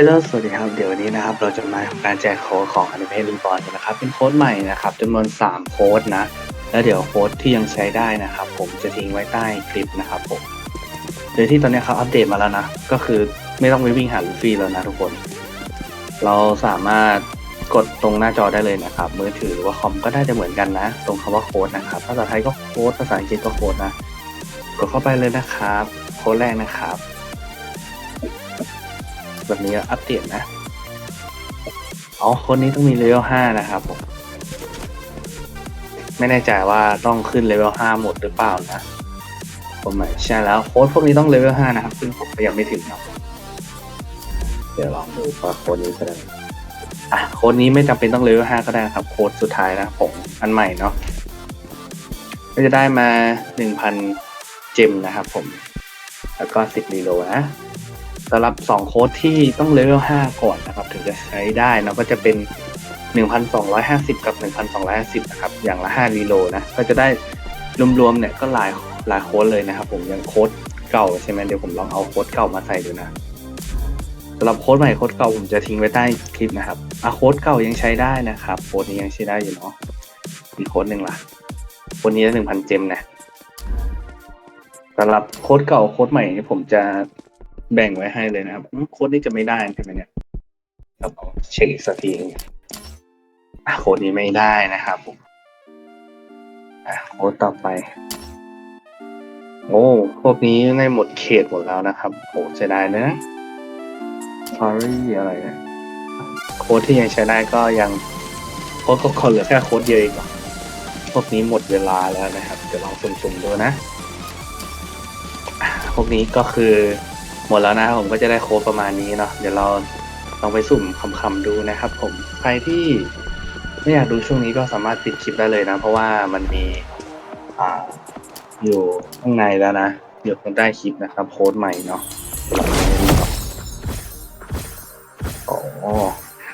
ฮลโลสวัสดีครับ เดี๋ยววันนี้นะครับ เราจะมาทำการแจกโค้ดของ Anime Reborn กันนะครับ เป็นโค้ดใหม่นะครับจำนวน 3 โค้ดนะ แล้วเดี๋ยวโค้ดที่ยังใช้ได้นะครับ ผมจะทิ้งไว้ใต้คลิปนะครับผม โดยที่ตอนนี้เขาอัปเดตมาแล้วนะ ก็คือไม่ต้องไปวิ่งหาลูฟี่แล้วนะทุกคน เราสามารถกดตรงหน้าจอได้เลยนะครับ มือถือหรือว่าคอมก็ได้จะเหมือนกันนะ ตรงคำว่าโค้ดนะครับ ภาษาไทยก็โค้ด ภาษาอังกฤษก็โค้ดนะ กดเข้าไปเลยนะครับ โค้ดแรกนะครับ แบบนี้อัปเดตนะอ๋อโค้ดนี้ต้องมีเลเวลห้านะครับผมไม่แน่ใจว่าต้องขึ้นเลเวลห้าหมดหรือเปล่านะ ผมไม่ใช่แล้วโค้ดพวกนี้ต้องเลเวลห้านะครับ ซึ่งผมยังไม่ถึงเนาะเดี๋ยวลองดูว่าโค้ดนี้จะได้อะโค้ดนี้ไม่จำเป็นต้องเลเวลห้าก็ได้นะครับ โค้ดสุดท้ายนะผมอันใหม่เนาะก็จะได้มาหนึ่งพันเจมนะครับผม แล้วก็สิบรีโลนะ สำหรับสองโค้ดที่ต้องเลเวลห้าก่อนนะครับ ถึงจะใช้ได้นะก็จะเป็นหนึ่งพันสองร้อยห้าสิบกับหนึ่งพันสองร้อยสิบนะครับ อย่างละห้ารีโลนะ ก็จะได้รวมๆเนี่ยก็หลายหลายโค้ดเลยนะครับ ผมย่างโค้ดเก่าใช่ไหมเดี๋ยวผมลองเอาโค้ดเก่ามาใส่ดูนะสำหรับโค้ดใหม่โค้ดเก่าผมจะทิ้งไว้ใต้คลิปนะครับอะโค้ดเก่ายังใช้ได้นะครับโค้ดนี้ยังใช้ได้อยู่เนาะอีกโค้ดหนึ่งล่ะโค้ดนี้หนึ่งพันเจมนะสำหรับโค้ดเก่าโค้ดใหม่นี่ผมจะ แบ่งไว้ให้เลยนะครับโค้ดนี้จะไม่ได้ใช่ไหมเนี่ยเราลองเช็คอีกสักทีหนึ่งโค้ดนี้ไม่ได้นะครับผมโค้ดต่อไป โอ้พวกนี้ในหมดเขตหมดแล้วนะครับโหเสียดายนะ sorry อะไรนี่ยโค้ดที่ยังใช้ได้ก็ยังโค้ดก็คนเหลือแค่โค้ดเดียวเองพวกนี้หมดเวลาแล้วนะครับ เดี๋ยวลองสุ่มๆดูนะ พวกนี้ก็คือ หมดแล้วนะผมก็จะได้โค้ดประมาณนี้เนาะเดี๋ยวเราลองไปสุ่มคำๆดูนะครับ ผมใครที่ไม่อยากดูช่วงนี้ก็สามารถปิดคลิปได้เลยนะ เพราะว่ามันมีอ่าอยู่ข้างในแล้วนะอยู่ข้างใต้คลิปนะครับโค้ดใหม่เนาะอ๋อ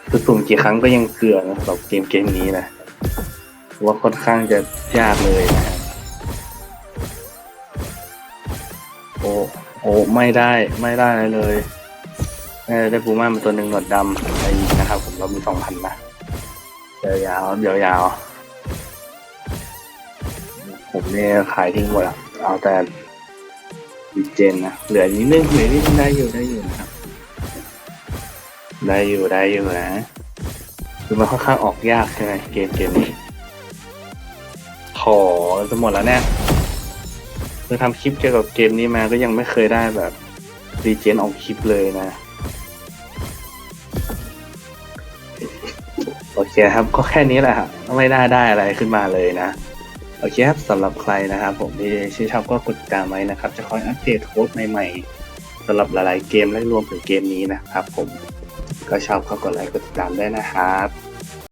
คือสุ่มกี่ครั้งก็ยังเกลือนะสำหรับเกมเกมนี้นะว่าค่อนข้างจะยากเลยนะ โอ้ไม่ได้ไม่ได้เลยเออได้ปูม่ามาตัวหนึ่งหนวดดำไปอีกนะครับ ผมเรามีสองพันนะเดี๋ยวยาวเดี๋ยวยาว ผมเนี่ยขายทิ้งหมดอะเอาแต่ดิเจนนะเหลือนิดนึงเหลือนิดนึงได้อยู่ได้อยู่นะครับ ได้อยู่ได้อยู่นะคือมันค่อนข้างออกยากใช่ไหมเกมเกมนี้ขอจะหมดแล้วเนี่ย คือทำคลิปเกี่ยวกับเกมนี้มาก็ยังไม่เคยได้แบบรีเจนออกคลิปเลยนะ โอเคครับก็แค่นี้แหละครับไม่ได้ได้อะไรขึ้นมาเลยนะ โอเคครับสำหรับใครนะครับ ผมที่ชื่นชอบก็กดติดตามไว้นะครับ จะคอยอัปเดตโค้ดใหม่ๆสำหรับหลายๆเกมและรวมถึงเกมนี้นะครับ ผมก็ชอบก็กดไลค์กดติดตามได้นะครับ